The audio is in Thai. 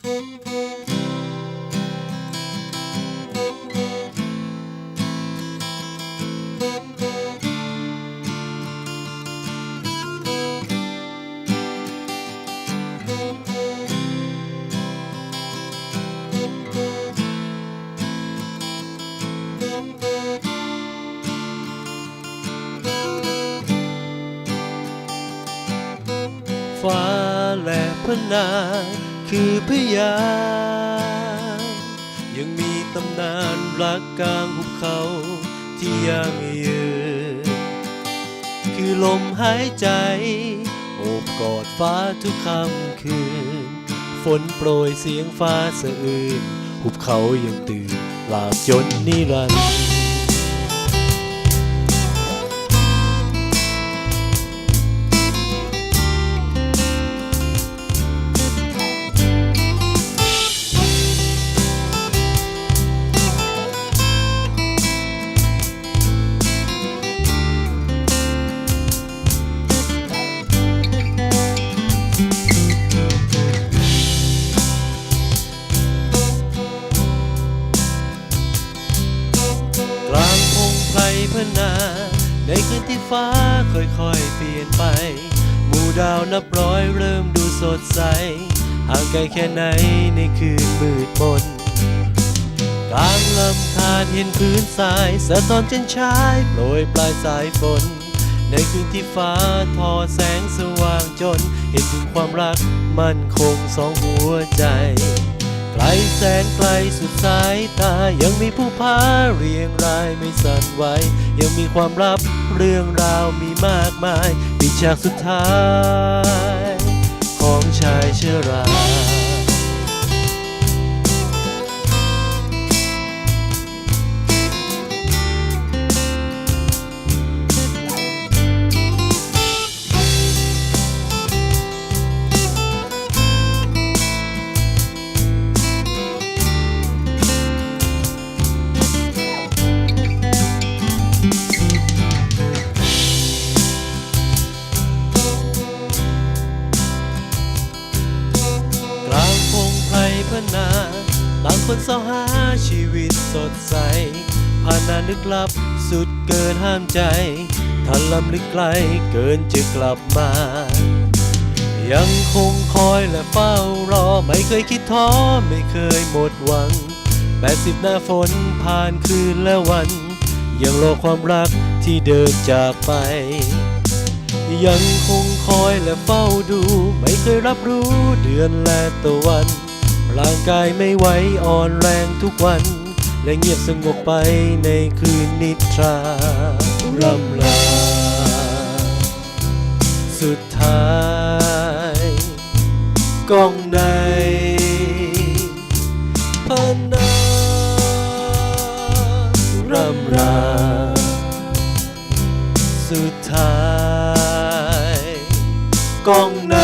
ฟ้าและพนา คือพยานยังมีตำนานรักกลางหุบเขาที่ยังยืนคือลมหายใจ โอบกอดฟ้าทุกค่ำคืน ฝนโปรยเสียงฟ้าสะอื้นหุบเขายังตื่นหลาบจนนิรันดร์ พนาในคืนที่ฟ้าค่อยๆเปลี่ยนไป หมู่ดาวนับร้อยเริ่มดูสดใส ห่างไกลแค่ไหนในคืนมืดมนกลางลำธารเห็นพื้นทรายสะท้อนเช่นชายโปรยปลายสายฝนในคืนที่ฟ้าทอแสงสว่างจน เห็นถึงความรักมั่นคงสองหัวใจ แสนไกลสุดสายตา ยังมีผู้พาเรียงรายไม่สั่นไหว ยังมีความลับเรื่องราวมีมากมายปิดฉากสุดท้าย ของชายเชื้อรา คนเสาหาชีวิตสดใส ผ่านนานลึกลับสุดเกินห้ามใจทันลำลึกไกลเกินจะกลับมา ยังคงคอยและเฝ้ารอ ไม่เคยคิดท้อ ไม่เคยหมดหวังแปดสิบหน้าฝนผ่านคืนและวัน ยังรอความรักที่เดินจากไป ยังคงคอยและเฝ้าดู ไม่เคยรับรู้เดือนและตะวัน ร่างกายไม่ไหวอ่อนแรงทุกวัน และเงียบสงบไปในคืนนิทราร่ำลา สุดท้ายกองในพนาร่ำราสุดท้ายกองใน